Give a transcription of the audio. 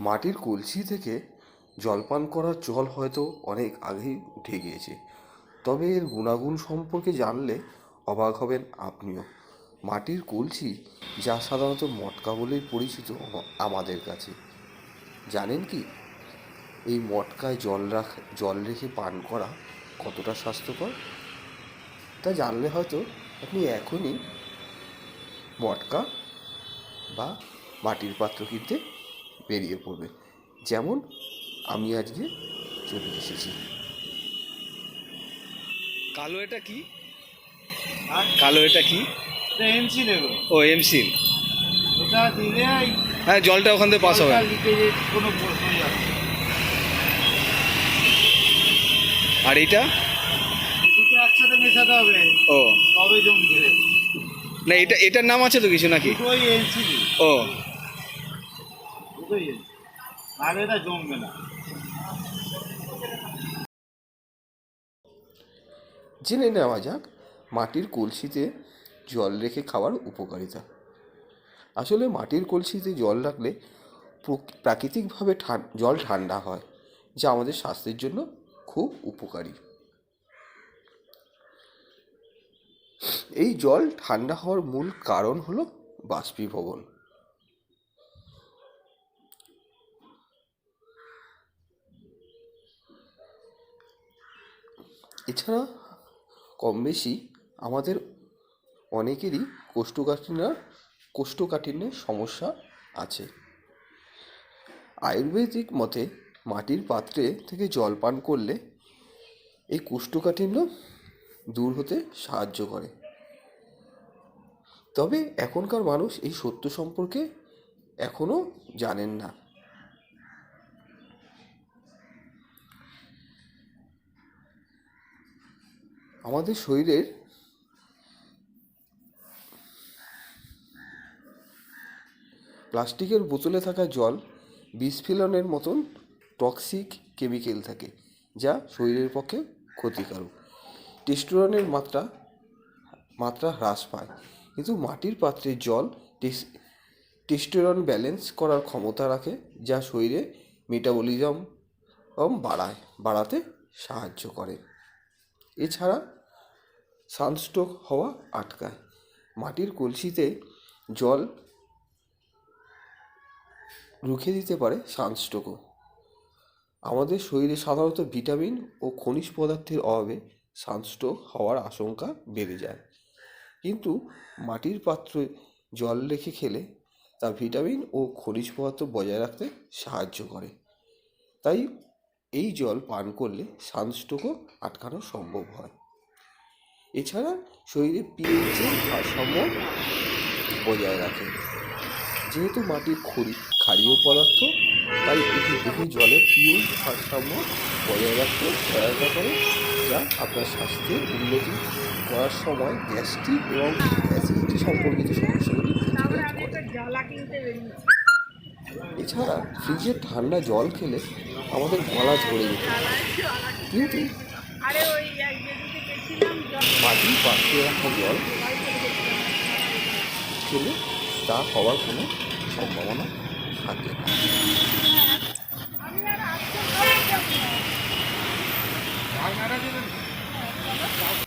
মাটির কলসি থেকে জলপান করার জল হয়তো অনেক আগেই উঠে গিয়েছে। তবে এর গুণাগুণ সম্পর্কে জানলে অবাক হবেন আপনিও। মাটির কলসি যা সাধারণত মটকা বলেই পরিচিত আমাদের কাছে। জানেন কি? এই মটকায় জল রাখ, জল রেখে পান করা কতটা স্বাস্থ্যকর? তা জানলে হয়তো আপনি এখনই মটকা বা মাটির পাত্র কিনতে বেরিয়ে পড়বে। যেমন আমি আজকে চলে এসেছি। কালো এটা কি? আর? কালো এটা কি? এটা ও এমসিল ওটা দিলে হ্যাঁ জলটা ওখান থেকে পাস হবে। কোনো। আর এইটা? দুটো একসাথে মেশাতে হবে। ও। তবে জমবে। না এটা এটার নাম আছে তো কিছু নাকি? এলসি ও। এটা জমবে না। জেনে নেওয়া যাক, মাটির কলসিতে জল রেখে খাওয়ার উপকারিতা। আসলে মাটির কলসিতে জল রাখলে প্রাকৃতিকভাবে জল ঠান্ডা হয়, যা আমাদের স্বাস্থ্যের জন্য খুব উপকারী। এই জল ঠান্ডা হওয়ার মূল কারণ হলো বাষ্পীভবন। এছাড়া কম বেশি আমাদের অনেকেরই কোষ্ঠকাঠিন্য, কোষ্ঠকাঠিন্যের সমস্যা আছে। আয়ুর্বেদিক মতে মাটির পাত্রে থেকে জল পান করলে এই কোষ্ঠকাঠিন্য দূর হতে সাহায্য করে। তবে এখনকার মানুষ এই সত্য সম্পর্কে এখনও জানেন না। আমাদের শরীরের প্লাস্টিকের বোতলে থাকা জল বিস্ফোরণের মতন টক্সিক কেমিক্যাল থাকে, যা শরীরের পক্ষে ক্ষতিকারক। টেস্টোরনের মাত্রা মাত্রা হ্রাস পায়। কিন্তু মাটির পাত্রের জল টেস- টেস্টোরন ব্যালেন্স করার ক্ষমতা রাখে, যা শরীরে মেটাবলিজম বাড়ায়, বাড়াতে সাহায্য করে। এছাড়া সানস্ট্রোক হওয়া আটকায়। মাটির কলসিতে জল রুখে দিতে পারে সানস্ট্রোকও। আমাদের শরীরে সাধারণত ভিটামিন ও খনিজ পদার্থের অভাবে সানস্ট্রোক হওয়ার আশঙ্কা বেড়ে যায়। কিন্তু মাটির পাত্রে জল রেখে খেলে তা ভিটামিন ও খনিজ পদার্থ বজায় রাখতে সাহায্য করে। তাই এই জল পান করলে সানস্ট্রোকও আটকানো সম্ভব হয়। এছাড়া শরীরে পিএইচের ভারসাম্য বজায় রাখে। যেহেতু মাটির খড়ি ক্ষারীয় পদার্থ, তাই এটি দেহে জলের পিএইচ ভারসাম্য বজায় রাখতে সহায়তা করে, যা আপনার স্বাস্থ্যের উন্নতি করার সময় গ্যাস্ট্রিক এবং অ্যাসিডিটি সম্পর্কিত সমস্যাগুলি প্রতিরোধ করে। এছাড়া ফ্রিজের ঠান্ডা জল খেলে আমাদের গলা ঝরে যেত কিন্তু মাটির পাত্রে রাখা জল। খেলে তা হওয়ার কোনো সম্ভাবনা থাকে না।